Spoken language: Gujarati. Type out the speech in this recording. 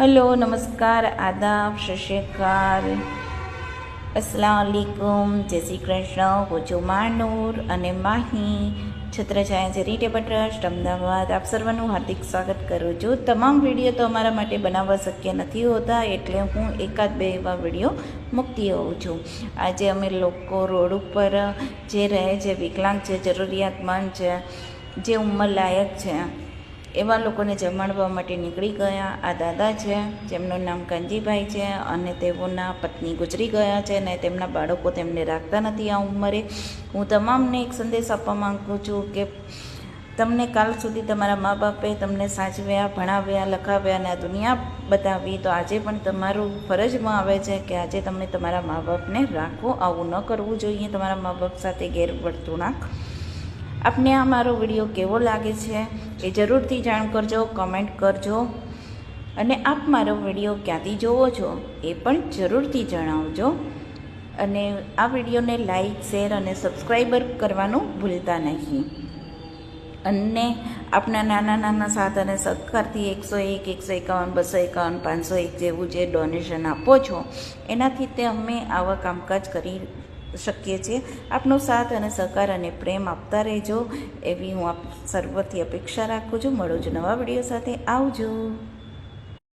હલો, નમસ્કાર, આદાબ શશેકાર અસલામ વાલેકુમ જય શ્રી કૃષ્ણ. હું છું માનૂર અને માહી છત્રછાયા ચેરિટેબલ ટ્રસ્ટ, અમદાવાદ. આપ સર્વનું હાર્દિક સ્વાગત કરું છું. તમામ વીડિયો તો અમારા માટે બનાવવા શક્ય નથી હોતા, એટલે હું એકાદ બે એવા વીડિયો મૂકતી હોઉં છું. આજે અમે લોકો રોડ ઉપર જે રહે છે, વિકલાંગ છે, જરૂરિયાતમંદ છે, જે ઉંમરલાયક છે એવા લોકોને જમાડવા માટે નીકળી ગયા. આ દાદા છે, જેમનું નામ કાનજીભાઈ છે અને તેઓના પત્ની ગુજરી ગયા છે અને તેમના બાળકો તેમને રાખતા નથી આ ઉંમરે. હું તમામને એક સંદેશ આપવા માંગુ છું કે તમને કાલ સુધી તમારા મા બાપે તમને સાચવ્યા, ભણાવ્યા, લખાવ્યા અને આ દુનિયા બતાવી, તો આજે પણ તમારું ફરજમાં આવે છે કે આજે તમે તમારા મા બાપને રાખો. આવું ન કરવું જોઈએ. તમારા મા બાપ સાથે ગેરવર્તણૂક આપને આ મારો વીડિયો કેવો લાગે છે એ જરૂરથી જાણ કરજો કમેન્ટ કરજો. અને આપ મારો વીડિયો ક્યાંથી જોવો છો એ પણ જરૂરથી જણાવજો. અને આ વિડીયોને લાઈક શેર અને સબસ્ક્રાઈબર કરવાનું ભૂલતા નહીં. અને આપના નાના નાના સાથ અને સહકારથી એકસો એક, એકસો એકાવન, બસો એકાવન, પાંચસો એક જેવું જે ડોનેશન આપો છો, એનાથી તે અમે આવા કામકાજ કરી શકીએ છીએ. આપનો સાથ અને સહકાર અને પ્રેમ આપતા રહેજો. એવી હું આપ સર્વથી અપેક્ષા રાખું છું. મળું છું નવા વીડિયો સાથે. આવજો.